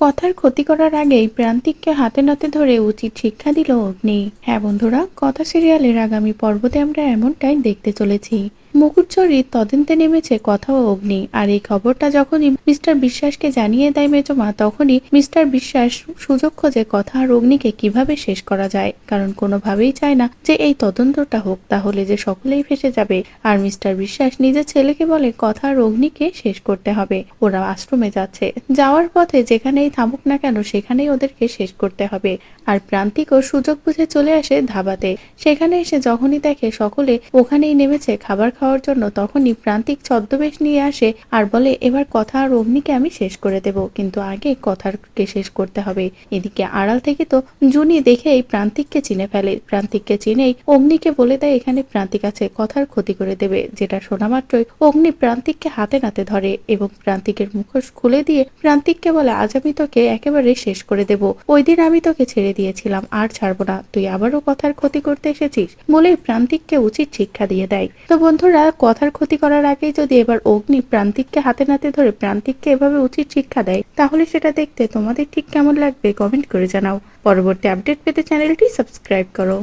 কথার ক্ষতি করার আগেই প্রান্তিককে হাতে নাতে ধরে উচিত শিক্ষা দিল অগ্নি। হ্যাঁ বন্ধুরা, কথা সিরিয়ালের আগামী পর্বতে আমরা এমনটাই দেখতে চলেছি। মুকুটচুরির তদন্তে নেমেছে কথা ও অগ্নি। আর এই খবরটা যখনই মিস্টার বিশ্বাসকে জানিয়ে দেয় মেজমা, তখনই মিস্টার বিশ্বাস সুযোগ খোঁজে কথা আর অগ্নিকে কীভাবে শেষ করা যায়। কারণ কোনোভাবেই চায় না যে এই তদন্তটা হোক, তাহলে যে সকলেই ফেসে যাবে। আর মিস্টার বিশ্বাস নিজের ছেলেকে বলে কথা আর অগ্নিকে শেষ করতে হবে। ওরা আশ্রমে যাচ্ছে। যাওয়ার পথে যেখানেই থামুক না কেন, সেখানেই ওদেরকে শেষ করতে হবে। আর প্রান্তিকও সুযোগ বুঝে চলে আসে ধাবাতে। সেখানে এসে যখনই দেখে সকলে ওখানেই নেমেছে খাবার খাওয়ার জন্য তখনই প্রান্তিক ছদ্মবেশ নিয়ে আসে আর বলে, এবার কথা আর অগ্নিকে আমি শেষ করে দেব, কিন্তু আগে কথারকে শেষ করতে হবে। এদিকে আড়াল থেকে তো জুনি দেখে এই প্রান্তিককে চিনে ফেলে। প্রান্তিককে চিনেই অগ্নিকে বলে দেয়, এখানে প্রান্তিক আছে, কথার ক্ষতি করে দেবে। যেটা শোনা মাত্রই অগ্নি প্রান্তিককে হাতে নাতে ধরে এবং প্রান্তিকের মুখোশ খুলে দিয়ে প্রান্তিককে বলে, আজ আমি তোকে একেবারে শেষ করে দেব। ওই দিন আমি তোকে ছেড়ে দিয়েছিলাম, আর ছাড়বো না। তুই আবারও কথার ক্ষতি করতে এসেছিস? বলেই প্রান্তিককে উচিত শিক্ষা দিয়ে দেয়। তো বন্ধুরা কথার ক্ষতি করার আগেই যদি এবার অগ্নি প্রান্তিককে হাতে নাতে ধরে প্রান্তিককে এভাবে উচিত শিক্ষা দেয়, তাহলে সেটা দেখতে তোমাদের ঠিক কেমন লাগবে কমেন্ট করে জানাও। পরবর্তী আপডেট পেতে চ্যানেলটি সাবস্ক্রাইব করো।